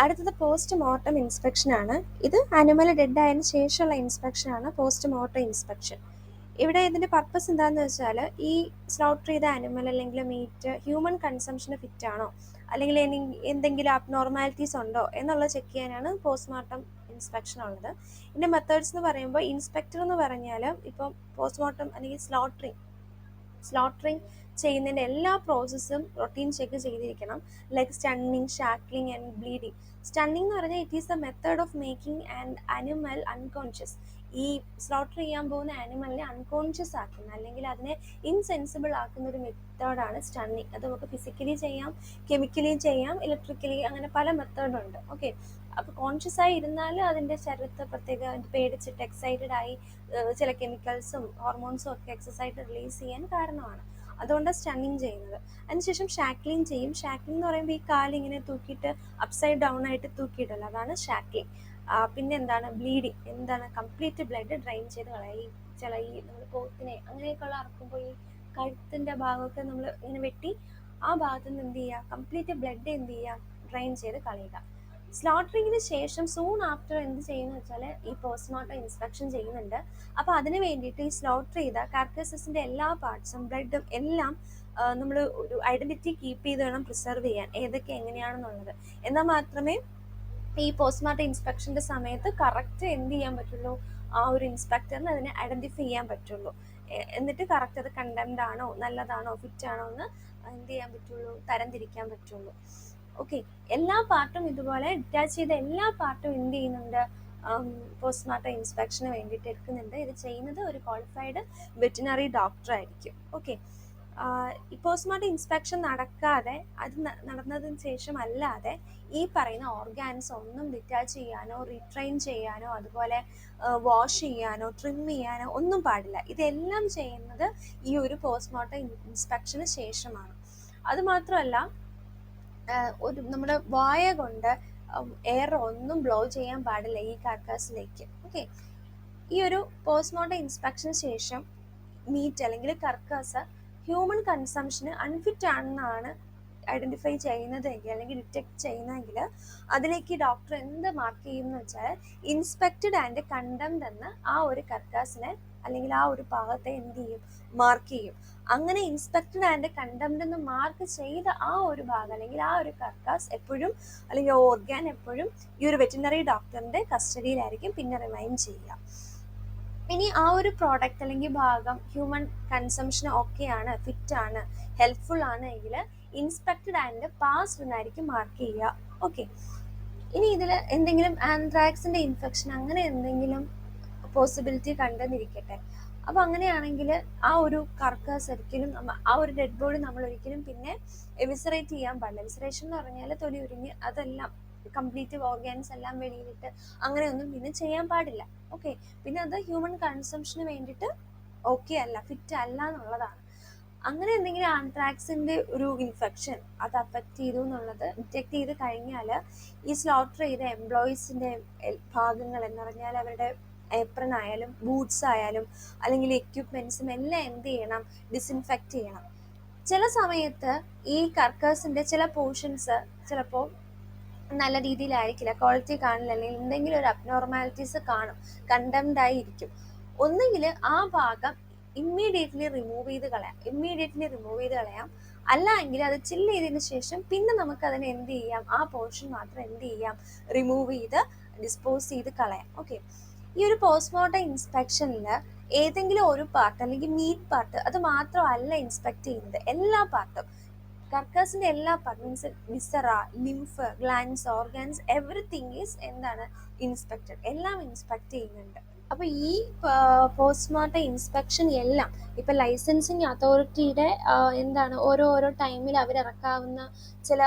അടുത്തത് post mortem inspection ആണ്. ഇത് അനിമൽ ഡെഡ് ആയതിന് ശേഷമുള്ള ഇൻസ്പെക്ഷൻ ആണ് പോസ്റ്റ് മോർട്ടം ഇൻസ്പെക്ഷൻ ഇവിടെ ഇതിന്റെ പർപ്പസ് എന്താണെന്ന് വെച്ചാൽ ഈ സ്ലോട്ടർ ചെയ്ത അനിമൽ അല്ലെങ്കിൽ മീറ്റ് ഹ്യൂമൻ കൺസംഷന് ഫിറ്റ് ആണോ? അല്ലെങ്കിൽ എന്തെങ്കിലും അബ്നോർമാലിറ്റീസ് ഉണ്ടോ? എന്നുള്ളത് ചെക്ക് ചെയ്യാനാണ് പോസ്റ്റ്മോർട്ടം ഇൻസ്പെക്ഷൻ ഉള്ളത്. ഇതിന്റെ മെത്തേഡ്സ് എന്ന് പറയുമ്പോൾ ഇൻസ്പെക്ടർ എന്ന് പറഞ്ഞാൽ ഇപ്പോൾ പോസ്റ്റ്മോർട്ടം അല്ലെങ്കിൽ സ്ലോട്ടറിങ് സ്ലോട്ടറിങ് ചെയ്യുന്നതിന്റെ എല്ലാ പ്രോസസ്സും റൊട്ടീൻ ചെക്ക് ചെയ്തിരിക്കണം. Like stunning shackling and bleeding stunning എന്ന് പറഞ്ഞാൽ it is a method of making and animal unconscious ഈ സ്ലോട്ടർ ചെയ്യാൻ പോകുന്ന ആനിമലിനെ അൺകോൺഷ്യസ് ആക്കുന്ന അല്ലെങ്കിൽ അതിനെ ഇൻസെൻസിബിൾ ആക്കുന്ന ഒരു മെത്തേഡാണ് സ്റ്റണ്ണിങ് അത് നമുക്ക് ഫിസിക്കലി ചെയ്യാം കെമിക്കലി ചെയ്യാം ഇലക്ട്രിക്കലി അങ്ങനെ പല മെത്തേഡുണ്ട് ഓക്കെ അപ്പോൾ കോൺഷ്യസ് ആയി ഇരുന്നാൽ അതിന്റെ ശരീരത്തെ പ്രത്യേക പേടിച്ചിട്ട് എക്സൈറ്റഡ് ആയി ചില കെമിക്കൽസും ഹോർമോൺസും ഒക്കെ എക്സസൈസ് റിലീസ് ചെയ്യാൻ കാരണമാണ്. അതുകൊണ്ടാണ് സ്റ്റണ്ണിങ് ചെയ്യുന്നത്. അതിനുശേഷം ഷാക്ലിങ് ചെയ്യും. ഷാക്ലിംഗ് എന്ന് പറയുമ്പോൾ ഈ കാലിങ്ങനെ തൂക്കിയിട്ട് അപ്സൈഡ് ഡൗൺ ആയിട്ട് തൂക്കിയിടല്ലോ അതാണ് ഷാക്ലിംഗ് പിന്നെ എന്താണ്? ബ്ലീഡിങ് എന്താണ്? കംപ്ലീറ്റ് ബ്ലഡ് ഡ്രെയിൻ ചെയ്ത് കളയാം. ഈ ചില ഈ നമ്മൾ പോത്തിനെ അങ്ങനെയൊക്കെയുള്ള അറക്കുമ്പോൾ ഈ കഴുത്തിന്റെ ഭാഗമൊക്കെ നമ്മൾ ഇങ്ങനെ വെട്ടി ആ ഭാഗത്തുനിന്ന് എന്ത് ചെയ്യുക? കംപ്ലീറ്റ് ബ്ലഡ് എന്ത് ചെയ്യുക? ഡ്രെയിൻ ചെയ്ത് കളയുക. സ്ലോട്ടറിങ്ങിന് ശേഷം സൂൺ ആഫ്റ്റർ എന്ത് ചെയ്യുന്നു വെച്ചാൽ ഈ പോസ്റ്റ്മോർട്ടം ഇൻസ്പെക്ഷൻ ചെയ്യുന്നുണ്ട്. അപ്പോൾ അതിന് വേണ്ടിയിട്ട് ഈ സ്ലോട്ടർ ചെയ്ത കാർക്കസസിന്റെ എല്ലാ പാർട്സും ബ്ലഡും എല്ലാം നമ്മൾ ഒരു ഐഡന്റിറ്റി കീപ്പ് ചെയ്ത് വേണം പ്രിസർവ് ചെയ്യാൻ. ഏതൊക്കെ എങ്ങനെയാണെന്നുള്ളത്. എന്നാൽ മാത്രമേ ഈ പോസ്റ്റ്മോർട്ടം ഇൻസ്പെക്ഷന്റെ സമയത്ത് കറക്റ്റ് എന്ത് ചെയ്യാൻ പറ്റുള്ളൂ? ആ ഒരു ഇൻസ്പെക്ടറിന് അതിനെ ഐഡന്റിഫൈ ചെയ്യാൻ പറ്റുള്ളൂ. എന്നിട്ട് കറക്റ്റ് അത് കണ്ടംഡ് ആണോ നല്ലതാണോ ഫിറ്റ് ആണോ എന്ന് എന്ത് ചെയ്യാൻ പറ്റുള്ളൂ? തരംതിരിക്കാൻ പറ്റുള്ളൂ. ഓക്കെ എല്ലാ പാർട്ടും ഇതുപോലെ ഡിറ്റാച്ച് ചെയ്ത എല്ലാ പാർട്ടും എന്ത് ചെയ്യുന്നുണ്ട്? പോസ്റ്റ്മോർട്ടം ഇൻസ്പെക്ഷന് വേണ്ടിയിട്ട് എടുക്കുന്നുണ്ട്. ഇത് ചെയ്യുന്നത് ഒരു ക്വാളിഫൈഡ് വെറ്റിനറി ഡോക്ടർ ആയിരിക്കും. ഓക്കെ പോസ്റ്റ്മോർട്ടം ഇൻസ്പെക്ഷൻ നടക്കാതെ അത് നടന്നതിന് ശേഷം അല്ലാതെ ഈ പറയുന്ന ഓർഗാൻസ് ഒന്നും ഡിറ്റാച്ച് ചെയ്യാനോ റീട്രെയിൻ ചെയ്യാനോ അതുപോലെ വാഷ് ചെയ്യാനോ ട്രിം ചെയ്യാനോ ഒന്നും പാടില്ല. ഇതെല്ലാം ചെയ്യുന്നത് ഈ ഒരു പോസ്റ്റ്മോർട്ടം ഇൻസ്പെക്ഷന് ശേഷമാണ്. അതുമാത്രമല്ല ഒരു നമ്മുടെ വായ കൊണ്ട് എയർ ഒന്നും ബ്ലോ ചെയ്യാൻ പാടില്ല ഈ കർക്കാസിലേക്ക് ഓക്കെ ഈ ഒരു പോസ്റ്റ്മോർട്ടം ഇൻസ്പെക്ഷന് ശേഷം മീറ്റ് അല്ലെങ്കിൽ കർക്കാസ് ഹ്യൂമൻ കൺസംഷന് അൺഫിറ്റ് ആണെന്നാണ് ഐഡന്റിഫൈ ചെയ്യുന്നതെങ്കിൽ അല്ലെങ്കിൽ ഡിറ്റക്ട് ചെയ്യുന്നതെങ്കിൽ അതിലേക്ക് ഡോക്ടർ എന്ത് മാർക്ക് ചെയ്യുമെന്ന് വെച്ചാൽ ഇൻസ്പെക്റ്റഡ് ആൻഡ് കണ്ടം എന്ന് ആ ഒരു കർക്കാസിനെ അല്ലെങ്കിൽ ആ ഒരു ഭാഗത്തെ എന്ത് ചെയ്യും? മാർക്ക് ചെയ്യും. അങ്ങനെ ഇൻസ്പെക്റ്റഡ് ആൻഡ് കണ്ടംഡ് എന്ന് മാർക്ക് ചെയ്ത ആ ഒരു ഭാഗം അല്ലെങ്കിൽ ആ ഒരു കർക്കാസ് എപ്പോഴും അല്ലെങ്കിൽ ഓർഗാൻ എപ്പോഴും ഈ ഒരു വെറ്റിനറി ഡോക്ടറിന്റെ കസ്റ്റഡിയിലായിരിക്കും പിന്നെ റിമൈൻ ചെയ്യുക. ഇനി ആ ഒരു പ്രോഡക്റ്റ് അല്ലെങ്കിൽ ഭാഗം ഹ്യൂമൻ കൺസംഷന് ഓക്കെയാണ് ഫിറ്റ് ആണ് ഹെൽപ്ഫുൾ ആണ് എങ്കിൽ ഇൻസ്പെക്റ്റഡ് ആൻഡ് പാസ്ഡ് എന്നായിരിക്കും മാർക്ക് ചെയ്യുക. ഓക്കെ ഇനി ഇതിൽ എന്തെങ്കിലും ആന്ത്രാക്സിന്റെ ഇൻഫെക്ഷൻ അങ്ങനെ എന്തെങ്കിലും പോസിബിലിറ്റി കണ്ടെന്നിരിക്കട്ടെ. അപ്പൊ അങ്ങനെയാണെങ്കിൽ ആ ഒരു കർക്കാസ് ഒരിക്കലും ആ ഒരു ഡെഡ് ബോഡി നമ്മൾ ഒരിക്കലും പിന്നെ എവിസറേറ്റ് ചെയ്യാൻ പാടില്ല. എവിസറേഷൻ എന്ന് പറഞ്ഞാൽ തൊലി ഉരിഞ്ഞ് അതെല്ലാം കംപ്ലീറ്റ് ഓർഗാൻസ് എല്ലാം വെളിയിലിട്ട് അങ്ങനെയൊന്നും പിന്നെ ചെയ്യാൻ പാടില്ല. ഓക്കെ പിന്നെ അത് ഹ്യൂമൻ കൺസംഷന് വേണ്ടിയിട്ട് ഓക്കെ അല്ല ഫിറ്റ് അല്ല എന്നുള്ളതാണ്. അങ്ങനെ എന്തെങ്കിലും ആൺട്രാക്സിന്റെ ഒരു ഇൻഫെക്ഷൻ അത് അഫക്റ്റ് ചെയ്തു എന്നുള്ളത് ഡിറ്റക്ട് ചെയ്ത് കഴിഞ്ഞാൽ ഈ സ്ലോട്ടർ ചെയ്ത എംപ്ലോയീസിന്റെ ഭാഗങ്ങൾ എന്ന് പറഞ്ഞാൽ അവരുടെ ഏപ്രൺ ആയാലും ബൂട്ട്സ് ആയാലും അല്ലെങ്കിൽ എക്യുപ്മെന്റ്സും എല്ലാം എന്ത് ചെയ്യണം? ഡിസിൻഫെക്റ്റ് ചെയ്യണം. ചില സമയത്ത് ഈ കർക്കേഴ്സിന്റെ ചില പോർഷൻസ് ചിലപ്പോൾ നല്ല രീതിയിലായിരിക്കില്ല. ക്വാളിറ്റി കാണില്ല അല്ലെങ്കിൽ എന്തെങ്കിലും ഒരു അബ്നോർമാലിറ്റീസ് കാണും. കണ്ടംഡ് ആയി ഇരിക്കും ഒന്നുകിൽ ആ ഭാഗം ഇമ്മീഡിയറ്റ്ലി റിമൂവ് ചെയ്ത് കളയാം. ഇമ്മീഡിയറ്റ്ലി റിമൂവ് ചെയ്ത് കളയാം. അല്ല എങ്കിൽ അത് ചില്ല് ചെയ്തതിന് ശേഷം പിന്നെ നമുക്ക് അതിനെ എന്ത് ചെയ്യാം? ആ പോർഷൻ മാത്രം എന്ത് ചെയ്യാം? റിമൂവ് ചെയ്ത് ഡിസ്പോസ് ചെയ്ത് കളയാം. ഓക്കെ ഈ ഒരു പോസ്റ്റ്മോർട്ടം ഇൻസ്പെക്ഷനിൽ ഏതെങ്കിലും ഒരു പാർട്ട് അല്ലെങ്കിൽ മീറ്റ് പാർട്ട് അത് മാത്രമല്ല ഇൻസ്പെക്ട് ചെയ്യുന്നത്. എല്ലാ പാർട്ടും കർക്കസിന്റെ എല്ലാ part means viscera lymph glands organs everything is എന്താണ്? ഇൻസ്പെക്റ്റഡ് എല്ലാം ഇൻസ്പെക്ട് ചെയ്യുന്നുണ്ട്. അപ്പൊ ഈ പോസ്റ്റ്മോർട്ടം ഇൻസ്പെക്ഷൻ എല്ലാം ഇപ്പൊ ലൈസൻസിങ് അതോറിറ്റിയുടെ എന്താണ് ഓരോ ഓരോ ടൈമിൽ അവർ ഇറക്കാവുന്ന ചില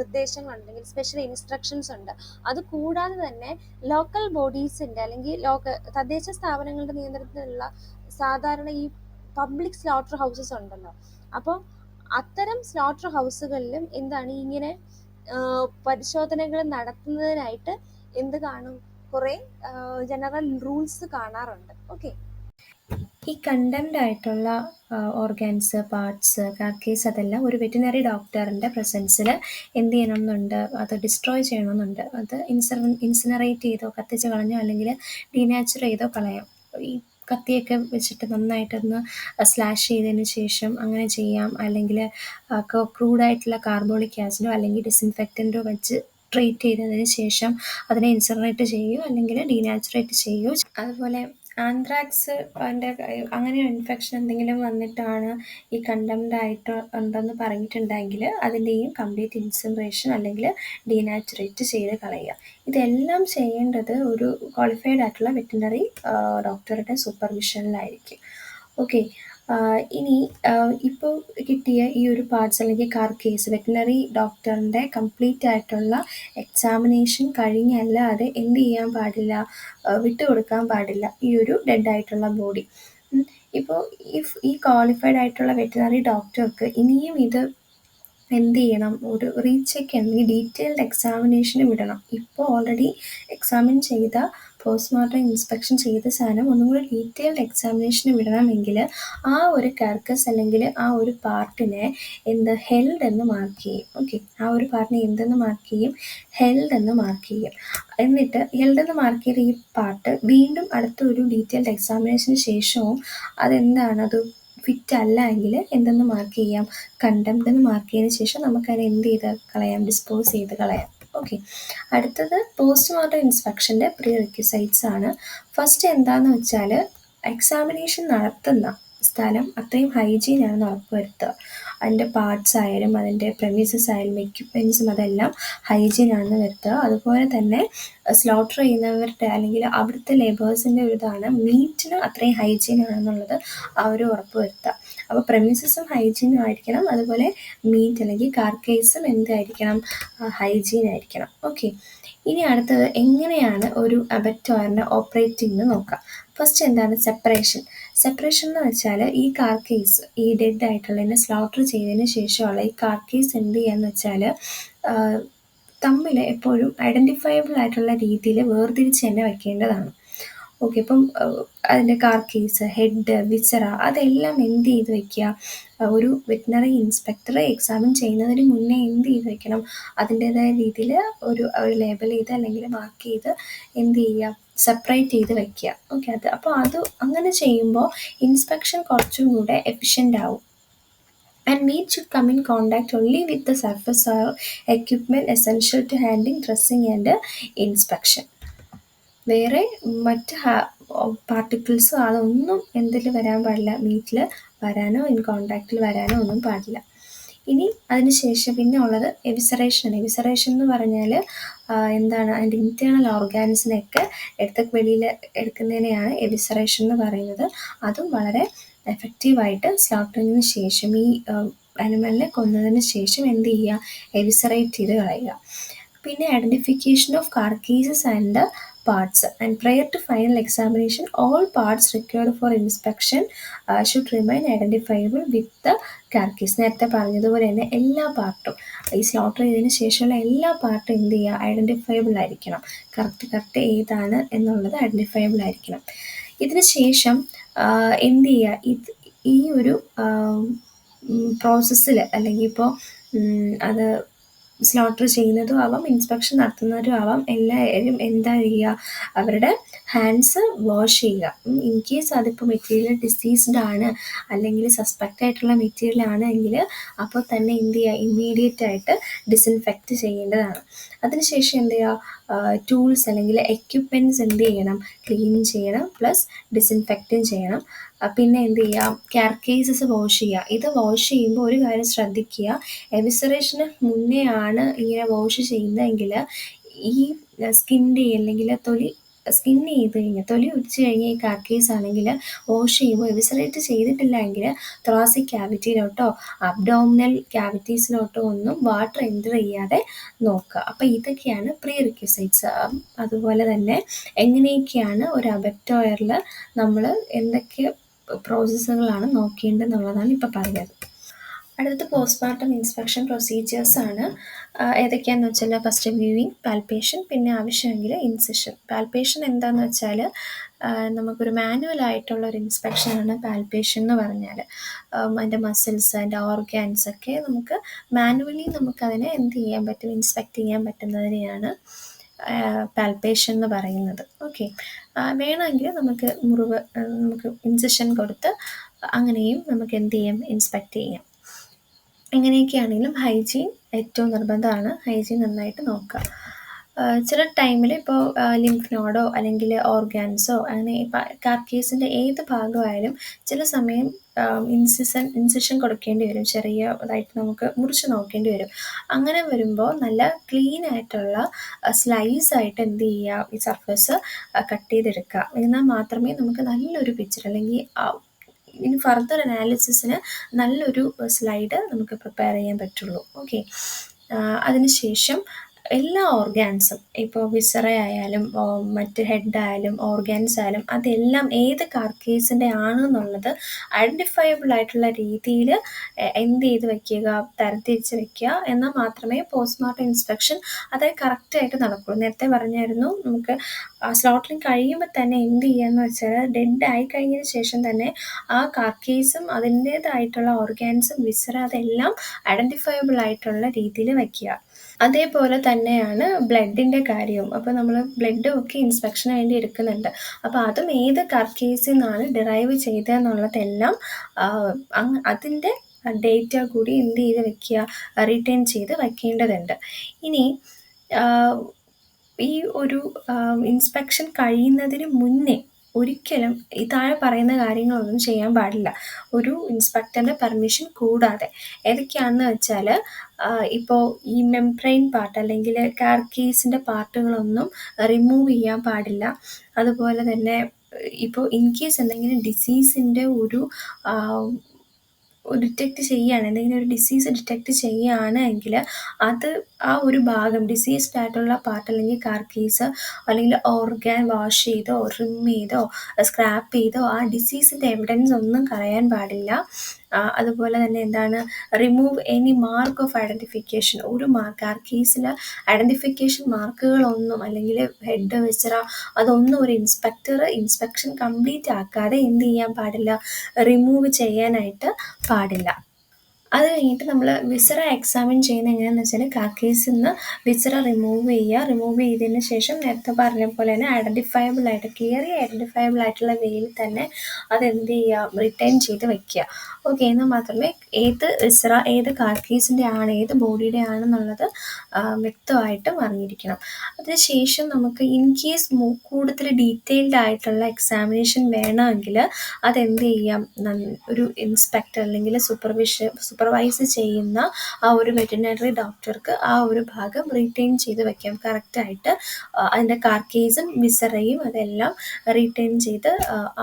നിർദ്ദേശങ്ങൾ നിർദ്ദേശങ്ങളുണ്ടെങ്കിൽ സ്പെഷ്യൽ ഇൻസ്ട്രക്ഷൻസ് ഉണ്ട്. അത് കൂടാതെ തന്നെ ലോക്കൽ ബോഡീസിന്റെ അല്ലെങ്കിൽ ലോക തദ്ദേശ സ്ഥാപനങ്ങളുടെ നിയന്ത്രണത്തിലുള്ള സാധാരണ ഈ പബ്ലിക് സ്ലോട്ടർ ഹൗസസ് ഉണ്ടല്ലോ. അപ്പോൾ അത്തരം സ്ലോട്ടർ ഹൗസുകളിലും എന്താണ് ഇങ്ങനെ പരിശോധനകൾ നടത്തുന്നതിനായിട്ട് എന്ത് കാണും? കുറേ ജനറൽ റൂൾസ് കാണാറുണ്ട്. ഓക്കെ ഈ കണ്ടന്റ് ആയിട്ടുള്ള ഓർഗാൻസ് പാർട്സ് കാക്കേസ് അതെല്ലാം ഒരു വെറ്റിനറി ഡോക്ടറിന്റെ പ്രസൻസിൽ എന്ത് ചെയ്യണമെന്നുണ്ട് അത് ഡിസ്ട്രോയ് ചെയ്യണമെന്നുണ്ട് അത് ഇൻസർ ഇൻസിനറേറ്റ് ചെയ്തോ കത്തിച്ച് കളഞ്ഞോ അല്ലെങ്കിൽ ഡീനാച്ചുർ ചെയ്തോ കളയാം. ഈ കത്തിയൊക്കെ വെച്ചിട്ട് നന്നായിട്ടൊന്ന് സ്ലാഷ് ചെയ്തതിന് ശേഷം അങ്ങനെ ചെയ്യാം. അല്ലെങ്കിൽ ക്രൂഡായിട്ടുള്ള കാർബോളിക് ആസിഡോ അല്ലെങ്കിൽ ഡിസിൻഫെക്റ്റന്റോ വെച്ച് ട്രീറ്റ് ചെയ്തതിന് ശേഷം അതിനെ ഇൻസിനറേറ്റ് ചെയ്യുകയോ അല്ലെങ്കിൽ ഡീനാച്ചുറേറ്റ് ചെയ്യുകയോ അതുപോലെ ആന്ത്രാക്സ് അതിന്റെ അങ്ങനെ ഇൻഫെക്ഷൻ എന്തെങ്കിലും വന്നിട്ടാണ് ഈ കണ്ടംഡ് ആയിട്ട് ഉണ്ടെന്ന് പറഞ്ഞിട്ടുണ്ടെങ്കിൽ അതിന്റെയും കംപ്ലീറ്റ് ഇൻസിനറേഷൻ അല്ലെങ്കിൽ ഡീനാച്ചുറേറ്റ് ചെയ്ത് കളയുക. ഇതെല്ലാം ചെയ്യേണ്ടത് ഒരു ക്വാളിഫൈഡ് ആയിട്ടുള്ള വെറ്റിനറി ഡോക്ടറുടെ സൂപ്പർവിഷനിലായിരിക്കും ഓക്കെ ഇനി ഇപ്പോൾ കിട്ടിയ ഈ ഒരു പാർട്സ് അല്ലെങ്കിൽ കാർ കേസ് വെറ്റിനറി ഡോക്ടറിന്റെ കംപ്ലീറ്റ് ആയിട്ടുള്ള എക്സാമിനേഷൻ കഴിഞ്ഞല്ലാതെ എന്ത് ചെയ്യാൻ പാടില്ല വിട്ടുകൊടുക്കാൻ പാടില്ല ഈ ഒരു ഡെഡ് ആയിട്ടുള്ള ബോഡി ഇപ്പോൾ ഇഫ് ഈ ക്വാളിഫൈഡ് ആയിട്ടുള്ള വെറ്റിനറി ഡോക്ടർക്ക് ഇനിയും ഇത് എന്ത് ചെയ്യണം ഒരു റീചെക്ക് അല്ലെങ്കിൽ ഡീറ്റെയിൽഡ് എക്സാമിനേഷന് വിടണം. ഇപ്പോൾ ഓൾറെഡി എക്സാമിൻ ചെയ്ത പോസ്റ്റ്മോർട്ടം ഇൻസ്പെക്ഷൻ ചെയ്ത സാധനം ഒന്നും കൂടി ഡീറ്റെയിൽഡ് എക്സാമിനേഷന് വിടണമെങ്കിൽ ആ ഒരു കർക്കസ് അല്ലെങ്കിൽ ആ ഒരു പാർട്ടിനെ എന്ത്? ഹെൽഡ് എന്ന് മാർക്ക് ചെയ്യും. ഓക്കെ ആ ഒരു പാർട്ടിനെ എന്തെന്ന് മാർക്ക് ചെയ്യും? ഹെൽഡ് എന്ന് മാർക്ക് ചെയ്യും. എന്നിട്ട് ഹെൽഡ് എന്ന് മാർക്ക് ചെയ്ത ഈ പാർട്ട് വീണ്ടും അടുത്ത ഒരു ഡീറ്റെയിൽഡ് എക്സാമിനേഷന് ശേഷവും അതെന്താണ്? അത് ഫിറ്റ് അല്ല എങ്കിൽ എന്തെന്ന് മാർക്ക് ചെയ്യാം? കണ്ടംപ്റ്റ് എന്ന് മാർക്ക് ചെയ്തതിന് ശേഷം നമുക്കതിനെ എന്ത് ചെയ്ത് കളയാം? ഡിസ്പോസ് ചെയ്ത് കളയാം. ഓക്കെ അടുത്തത് പോസ്റ്റ്മോർട്ടം ഇൻസ്പെക്ഷന്റെ പ്രീ റിക്വസൈറ്റ്സ് ആണ്. ഫസ്റ്റ് എന്താണെന്ന് വെച്ചാൽ എക്സാമിനേഷൻ നടത്തുന്ന സ്ഥലം അത്രയും ഹൈജീൻ ആണെന്ന് ഉറപ്പുവരുത്തുക. അതിന്റെ പാർട്സ് ആയാലും അതിന്റെ പ്രമിസസ് ആയാലും എക്യുപ്മെൻസും അതെല്ലാം ഹൈജീൻ ആണെന്ന് വരുത്തുക. അതുപോലെ തന്നെ സ്ലോട്ടർ ചെയ്യുന്നവരുടെ അല്ലെങ്കിൽ അവിടുത്തെ ലേബേഴ്സിന്റെ ഒരു ഇതാണ് മീറ്റിന് അത്രയും ഹൈജീൻ ആണെന്നുള്ളത് അവർ ഉറപ്പ് വരുത്തുക അപ്പോൾ പ്രമിസസും ഹൈജീൻ ആയിരിക്കണം. അതുപോലെ മീറ്റ് അല്ലെങ്കിൽ കാർക്കേസും എന്തായിരിക്കണം? ഹൈജീൻ ആയിരിക്കണം. ഓക്കെ ഇനി അടുത്തത് എങ്ങനെയാണ് ഒരു അബറ്റോറിനെ ഓപ്പറേറ്റിംഗ് ചെയ്യുന്നത് നോക്കാം ഫസ്റ്റ് എന്താണ് സെപ്പറേഷൻ സെപ്പറേഷൻ എന്ന് വെച്ചാൽ ഈ കാർ കേസ് ഈ ഡെഡ് ആയിട്ടുള്ളതിനെ സ്ലോട്ടർ ചെയ്തതിന് ശേഷമുള്ള ഈ കാർ കേസ് എന്ത് ചെയ്യാന്ന് വെച്ചാൽ തമ്മിൽ എപ്പോഴും ഐഡന്റിഫയബിൾ ആയിട്ടുള്ള രീതിയിൽ വേർതിരിച്ച് തന്നെ വെക്കേണ്ടതാണ്. ഓക്കെ ഇപ്പം അതിന്റെ കാർക്കേസ് ഹെഡ് വിസറ അതെല്ലാം എന്ത് ചെയ്ത് വെക്കുക ഒരു വെറ്റിനറി ഇൻസ്പെക്ടറെ എക്സാമിൻ ചെയ്യുന്നതിന് മുന്നേ എന്ത് ചെയ്ത് വെക്കണം? അതിന്റേതായ രീതിയിൽ ഒരു ലേബൽ ചെയ്ത് അല്ലെങ്കിൽ മാർക്ക് ചെയ്ത് എന്ത് ചെയ്യുക സെപ്പറേറ്റ് ചെയ്ത് വെക്കുക ഓക്കെ അത് അപ്പോൾ അത് അങ്ങനെ ചെയ്യുമ്പോൾ ഇൻസ്പെക്ഷൻ കുറച്ചും കൂടെ എഫിഷ്യന്റ് ആവും. And meat should come in contact only with the surface or equipment essential to handling, dressing and inspection. വേറെ മറ്റ് പാർട്ടിക്കിൾസോ അതൊന്നും എന്തിൽ വരാൻ പാടില്ല. മീറ്റിൽ വരാനോ ഇൻ കോണ്ടാക്റ്റിൽ വരാനോ ഒന്നും പാടില്ല. ഇനി അതിന് ശേഷം പിന്നെ ഉള്ളത് എവിസറേഷൻ എവിസറേഷൻ എന്ന് പറഞ്ഞാൽ എന്താണ്? അതിന്റെ ഇന്റേണൽ ഓർഗാൻസിനെയൊക്കെ എടുത്ത വെളിയിൽ എടുക്കുന്നതിനെയാണ് എവിസറേഷൻ എന്ന് പറയുന്നത്. അതും വളരെ എഫക്റ്റീവായിട്ട് സ്ലോട്ടറിങ്ങിന് ശേഷം ഈ അനിമലിനെ കൊന്നതിന് ശേഷം എന്ത് ചെയ്യുക? എവിസറേറ്റ് ചെയ്ത് കളയുക. പിന്നെ identification of carcasses and parts. And prior to final examination all parts required for inspection uh, should remain identifiable with the carcass നേരത്തെ പറഞ്ഞതുപോലെ തന്നെ എല്ലാ പാർട്ടും ഈ സ്ലോട്ടർ ചെയ്തതിന് ശേഷമുള്ള എല്ലാ പാർട്ടും എന്ത് ചെയ്യുക? ഐഡന്റിഫയബിൾ ആയിരിക്കണം. കറക്റ്റ് കറക്റ്റ് ഏതാണ് എന്നുള്ളത് ഐഡന്റിഫയബിൾ ആയിരിക്കണം. ഇതിന് ശേഷം എന്ത് ചെയ്യുക? ഇത് ഈ ഒരു പ്രോസസ്സിൽ അല്ലെങ്കിൽ ഇപ്പോൾ അത് സ്ലോട്ടർ ചെയ്യുന്നതും ആവാം ഇൻസ്പെക്ഷൻ നടത്തുന്നവരും ആവാം എല്ലാവരും എന്താ ചെയ്യുക? അവരുടെ ഹാൻഡ്സ് വാഷ് ചെയ്യുക. ഇൻ കേസ് അതിപ്പോൾ മെറ്റീരിയൽ ഡിസീസ്ഡ് ആണ് അല്ലെങ്കിൽ സസ്പെക്റ്റ് ആയിട്ടുള്ള മെറ്റീരിയൽ ആണ് എങ്കിൽ അപ്പോൾ തന്നെ എന്ത് ചെയ്യുക? ഇമ്മീഡിയറ്റ് ആയിട്ട് ഡിസിൻഫെക്റ്റ് ചെയ്യേണ്ടതാണ്. അതിനുശേഷം എന്ത് ചെയ്യുക? ടൂൾസ് അല്ലെങ്കിൽ എക്യുപ്മെന്റ്സ് എന്ത് ചെയ്യണം? ക്ലീൻ ചെയ്യണം പ്ലസ് ഡിസിൻഫെക്റ്റും ചെയ്യണം. പിന്നെ എന്ത് ചെയ്യുക? കേസസ് വാഷ് ചെയ്യുക. ഇത് വാഷ് ചെയ്യുമ്പോൾ ഒരു കാര്യം ശ്രദ്ധിക്കുക. എവിസറേഷന് മുന്നേ ആണ് ഇങ്ങനെ വാഷ് ചെയ്യുന്നതെങ്കിൽ ഈ സ്കിന്റെ അല്ലെങ്കിൽ തൊലി സ്കിൻ ചെയ്ത് കഴിഞ്ഞാൽ തൊലി ഒഴിച്ച് കഴിഞ്ഞ ഈ കാക്കേസ് ആണെങ്കിൽ വാഷ് ചെയ്യുമ്പോൾ എവിസറേറ്റ് ചെയ്തിട്ടില്ല എങ്കിൽ ത്രോസിക് ക്യാവിറ്റിയിലോട്ടോ അബ്ഡോമിനൽ ക്യാവിറ്റീസിലോട്ടോ ഒന്നും വാട്ടർ എന്റർ ചെയ്യാതെ നോക്കുക. അപ്പോൾ ഇതൊക്കെയാണ് പ്രീ റിക്വസൈറ്റ്സ് അതുപോലെ തന്നെ എങ്ങനെയൊക്കെയാണ് ഒരു അബക്റ്റോയറിൽ നമ്മൾ എന്തൊക്കെ പ്രോസസ്സുകളാണ് നോക്കേണ്ടതെന്നുള്ളതാണ് ഇപ്പോൾ പറഞ്ഞത് അടുത്തത് പോസ്റ്റ്മോർട്ടം ഇൻസ്പെക്ഷൻ പ്രൊസീജിയേഴ്സ് ആണ്. ഏതൊക്കെയാണെന്ന് വെച്ചാൽ ഫസ്റ്റ് വ്യൂവിങ് പാൽപേഷൻ പിന്നെ ആവശ്യമെങ്കിൽ ഇൻസെഷൻ പാൽപേഷൻ എന്താണെന്ന് വെച്ചാൽ നമുക്കൊരു മാനുവൽ ആയിട്ടുള്ള ഒരു ഇൻസ്പെക്ഷനാണ് പാൽപേഷൻ എന്ന് പറഞ്ഞാൽ അതിന്റെ മസിൽസ് അതിന്റെ ഓർഗാൻസ് ഒക്കെ നമുക്ക് മാനുവലി നമുക്കതിനെ എന്ത് ചെയ്യാൻ പറ്റും ഇൻസ്പെക്ട് ചെയ്യാൻ പറ്റുന്നതിനെയാണ് പാൽപേഷൻ എന്ന് പറയുന്നത്. ഓക്കെ വേണമെങ്കിൽ നമുക്ക് മുറിവ് നമുക്ക് ഇൻസെഷൻ കൊടുത്ത് അങ്ങനെയും നമുക്ക് എന്ത് ചെയ്യാം ഇൻസ്പെക്ട് ചെയ്യാം. എങ്ങനെയൊക്കെയാണെങ്കിലും ഹൈജീൻ ഏറ്റവും നിർബന്ധമാണ്. ഹൈജീൻ നന്നായിട്ട് നോക്കുക. ചില ടൈമിൽ ഇപ്പോൾ ലിംഫ് നോഡോ അല്ലെങ്കിൽ ഓർഗാൻസോ അങ്ങനെ കാർക്കേസിന്റെ ഏത് ഭാഗമായാലും ചില സമയം ഇൻസിസൻ ഇൻസിഷൻ കൊടുക്കേണ്ടി വരും. ചെറിയ ഇതായിട്ട് നമുക്ക് മുറിച്ച് നോക്കേണ്ടി വരും. അങ്ങനെ വരുമ്പോൾ നല്ല ക്ലീൻ ആയിട്ടുള്ള സ്ലൈസ് ആയിട്ട് എന്ത് ചെയ്യുക? ഈ സർഫസ് കട്ട് ചെയ്തെടുക്കുക. എന്നാൽ മാത്രമേ നമുക്ക് നല്ലൊരു പിക്ചർ അല്ലെങ്കിൽ ഇനി ഫർദർ അനാലിസിസിന് നല്ലൊരു സ്ലൈഡ് നമുക്ക് പ്രിപ്പയർ ചെയ്യാൻ പറ്റുള്ളൂ. ഓക്കെ അതിനുശേഷം എല്ലാ ഓർഗാൻസും ഇപ്പോൾ വിസറ ആയാലും മറ്റ് ഹെഡ് ആയാലും ഓർഗാൻസ് ആയാലും അതെല്ലാം ഏത് കാർക്കേസിന്റെ ആണെന്നുള്ളത് ഐഡന്റിഫയബിൾ ആയിട്ടുള്ള രീതിയിൽ എന്ത് ചെയ്ത് വെക്കുക തരംതിരിച്ച് വെക്കുക എന്നാൽ മാത്രമേ പോസ്റ്റ്മോർട്ടം ഇൻസ്പെക്ഷൻ അത് കറക്റ്റായിട്ട് നടക്കുള്ളൂ. നേരത്തെ പറഞ്ഞായിരുന്നു നമുക്ക് സ്ലോട്ടറിങ് കഴിയുമ്പോൾ തന്നെ എന്ത് ചെയ്യാന്ന് വെച്ചാൽ ഡെഡ് ആയി കഴിഞ്ഞതിന് ശേഷം തന്നെ ആ കാർക്കേസും അതിന്റേതായിട്ടുള്ള ഓർഗാൻസും വിസറ അതെല്ലാം ഐഡന്റിഫയബിൾ ആയിട്ടുള്ള രീതിയിൽ വയ്ക്കുക അതേപോലെ തന്നെയാണ് ബ്ലഡിന്റെ കാര്യവും. അപ്പോൾ നമ്മൾ ബ്ലഡും ഒക്കെ ഇൻസ്പെക്ഷന് വേണ്ടി എടുക്കുന്നുണ്ട്. അപ്പോൾ അതും ഏത് കർക്കേസിൽ നിന്നാണ് ഡിറൈവ് ചെയ്തതെന്നുള്ളതെല്ലാം അതിന്റെ ഡേറ്റ കൂടി എന്ത് ചെയ്ത് വെക്കുക റിട്ടേൺ ചെയ്ത് വയ്ക്കേണ്ടതുണ്ട് ഇനി ഈ ഒരു ഇൻസ്പെക്ഷൻ കഴിയുന്നതിന് മുന്നേ ഒരിക്കലും ഈ താഴെ പറയുന്ന കാര്യങ്ങളൊന്നും ചെയ്യാൻ പാടില്ല. ഒരു ഇൻസ്പെക്ടറിന്റെ പെർമിഷൻ കൂടാതെ. ഏതൊക്കെയാണെന്ന് വെച്ചാൽ ഇപ്പോൾ ഈ മെംബ്രെയിൻ പാർട്ട് അല്ലെങ്കിൽ കാർക്കീസിന്റെ പാർട്ടുകളൊന്നും റിമൂവ് ചെയ്യാൻ പാടില്ല. അതുപോലെ തന്നെ ഇപ്പോൾ ഇൻ കേസ് എന്തെങ്കിലും ഡിസീസിന്റെ ഒരു ഡിറ്റക്റ്റ് ചെയ്യുകയാണ് എന്തെങ്കിലും ഒരു ഡിസീസ് ഡിറ്റക്റ്റ് ചെയ്യുകയാണ് എങ്കിൽ അത് ആ ഒരു ഭാഗം ഡിസീസ്ഡ് ആയിട്ടുള്ള പാർട്ട് അല്ലെങ്കിൽ കാർക്കീസ് അല്ലെങ്കിൽ ഓർഗാൻ വാഷ് ചെയ്തോ റിം ചെയ്തോ സ്ക്രാപ്പ് ചെയ്തോ ആ ഡിസീസിന്റെ എവിഡൻസ് ഒന്നും കളയാൻ പാടില്ല. അതുപോലെ തന്നെ എന്താണ് remove any mark of identification ഒരു മാർക്ക് കേസിൽ ഐഡന്റിഫിക്കേഷൻ മാർക്കുകളൊന്നും അല്ലെങ്കിൽ ഹെഡ് വെച്ചറ അതൊന്നും ഒരു ഇൻസ്പെക്ടർ ഇൻസ്പെക്ഷൻ കംപ്ലീറ്റ് ആക്കാതെ എന്ത് ചെയ്യാൻ പാടില്ല? റിമൂവ് ചെയ്യാനായിട്ട് പാടില്ല. അത് കഴിഞ്ഞിട്ട് നമ്മൾ വിസറ എക്സാമിൻ ചെയ്യുന്നത് എങ്ങനെയാണെന്ന് വെച്ചാൽ കാക്കേസിൽ നിന്ന് വിസറ റിമൂവ് ചെയ്യുക. റിമൂവ് ചെയ്തതിന് ശേഷം നേരത്തെ പറഞ്ഞ പോലെ തന്നെ ഐഡന്റിഫയബിൾ ആയിട്ട് ക്ലിയർലി ഐഡന്റിഫയബിൾ ആയിട്ടുള്ള വേയിൽ തന്നെ അത് എന്ത് ചെയ്യുക? റിട്ടേൺ ചെയ്ത് വെക്കുക. ഓക്കെ എന്നാൽ മാത്രമേ ഏത് വിസറ ഏത് കാക്കേസിന്റെ ആണ് ഏത് ബോഡിയുടെ ആണെന്നുള്ളത് വ്യക്തമായിട്ടും അറിഞ്ഞിരിക്കണം. അതിനുശേഷം നമുക്ക് ഇൻ കേസ് കൂടുതൽ ഡീറ്റെയിൽഡ് ആയിട്ടുള്ള എക്സാമിനേഷൻ വേണമെങ്കിൽ അതെന്ത് ചെയ്യാം? ഒരു ഇൻസ്പെക്ടർ അല്ലെങ്കിൽ സൂപ്പർവിഷൻ സൂപ്പർവൈസ് ചെയ്യുന്ന ആ ഒരു വെറ്റിനറി ഡോക്ടർക്ക് ആ ഒരു ഭാഗം റീറ്റെയിൻ ചെയ്ത് വെക്കാം. കറക്റ്റായിട്ട് അതിന്റെ കാർക്കേസും വിസറയും അതെല്ലാം റീറ്റെയിൻ ചെയ്ത്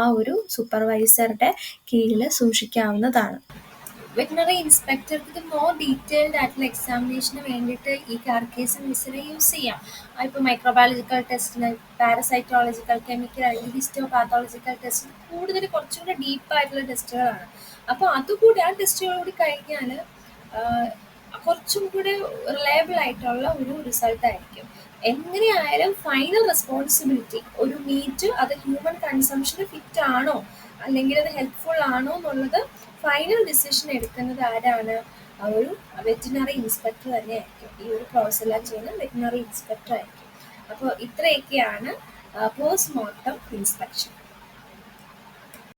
ആ ഒരു സൂപ്പർവൈസറുടെ കീഴിൽ സൂക്ഷിക്കാവുന്നതാണ്. വെറ്റിനറി ഇൻസ്പെക്ടർക്ക് മോർ ഡീറ്റെയിൽഡ് ആയിട്ടുള്ള എക്സാമിനേഷന് വേണ്ടിയിട്ട് ഈ കാർക്കേസും വിസറ യൂസ് ചെയ്യാം. ഇപ്പോൾ മൈക്രോബയോളജിക്കൽ ടെസ്റ്റിന് പാരസൈറ്റോളജിക്കൽ കെമിക്കൽ അല്ലെങ്കിൽ ഹിസ്റ്റോ പാത്തോളജിക്കൽ ടെസ്റ്റിന് കൂടുതൽ കുറച്ചുകൂടി ഡീപ്പായിട്ടുള്ള ടെസ്റ്റുകളാണ് അപ്പോൾ അതുകൂടി ആ ടെസ്റ്റുകൾ കൂടി കഴിഞ്ഞാൽ കുറച്ചും കൂടെ റിലയബിൾ ആയിട്ടുള്ള ഒരു റിസൾട്ട് ആയിരിക്കും. എങ്ങനെയായാലും ഫൈനൽ റെസ്പോൺസിബിലിറ്റി ഒരു മീറ്റ് അത് ഹ്യൂമൻ കൺസംഷന് ഫിറ്റ് ആണോ അല്ലെങ്കിൽ അത് ഹെൽപ്ഫുൾ ആണോ എന്നുള്ളത് ഫൈനൽ ഡിസിഷൻ എടുക്കുന്നത് ആരാണ്? ഒരു വെറ്റിനറി ഇൻസ്പെക്ടർ തന്നെയായിരിക്കും. ഈ ഒരു പ്രോസസ് എല്ലാം ചെയ്യുന്ന വെറ്റിനറി ഇൻസ്പെക്ടർ ആയിരിക്കും. അപ്പോൾ ഇത്രയൊക്കെയാണ് പോസ്റ്റ്മോർട്ടം ഇൻസ്പെക്ഷൻ